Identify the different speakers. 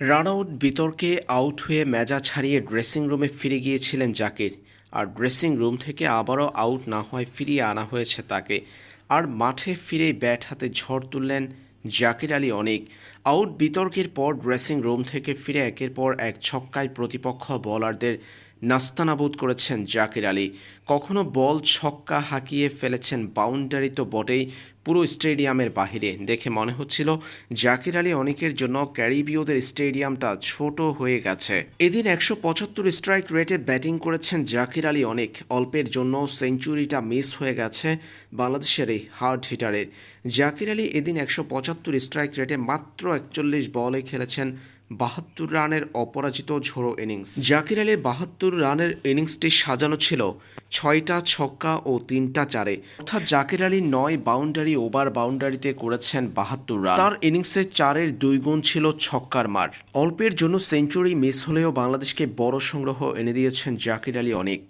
Speaker 1: Run out বিতর্কে out হয়ে মেজাজ ছাড়িয়ে ড্রেসিং রুমে ফিরে গিয়েছিলেন জাকির। আর ড্রেসিং রুম থেকে আবারও আউট না হয় ফিরিয়ে আনা হয়েছে তাকে। আর মাঠে ফিরে ব্যাট হাতে ঝড় তুললেন জাকির আলী অনেক। আউট বিতর্কের পর ড্রেসিং রুম থেকে ফিরে একের পর এক ছক্কায় প্রতিপক্ষ বোলারদের নাস্তানাবুদ করেছেন জাকির আলী। কখনো বল ছক্কা হাঁকিয়ে ফেলেছেন বাউন্ডারি তো বটেই পুরো স্টেডিয়ামের বাহিরে। দেখে মনে হচ্ছিল জাকির আলী অনেকের জন্য ক্যারিবীয়দের স্টেডিয়ামটা ছোট হয়ে গেছে। এদিন একশো পঁচাত্তর স্ট্রাইক রেটে ব্যাটিং করেছেন জাকির আলী অনেক। অল্পের জন্য সেঞ্চুরিটা মিস হয়ে গেছে বাংলাদেশের এই হার্ড হিটারের। জাকির আলী এদিন একশো পঁচাত্তর স্ট্রাইক রেটে মাত্র একচল্লিশ বলে খেলেছেন বাহাত্তর রানের অপরাজিত ঝোড়ো ইনিংস। জাকির আলীর বাহাত্তর রানের ইনিংসটি সাজানো ছিল ছয়টা ছক্কা ও তিনটা চারে। অর্থাৎ জাকির আলী নয় বাউন্ডারি ওভার বাউন্ডারিতে করেছেন বাহাত্তর রান। তার ইনিংসে চারের দুই গুণ ছিল ছক্কার মার। অল্পের জন্য সেঞ্চুরি মিস হলেও বাংলাদেশকে বড় সংগ্রহ এনে দিয়েছেন জাকির আলী অনেক।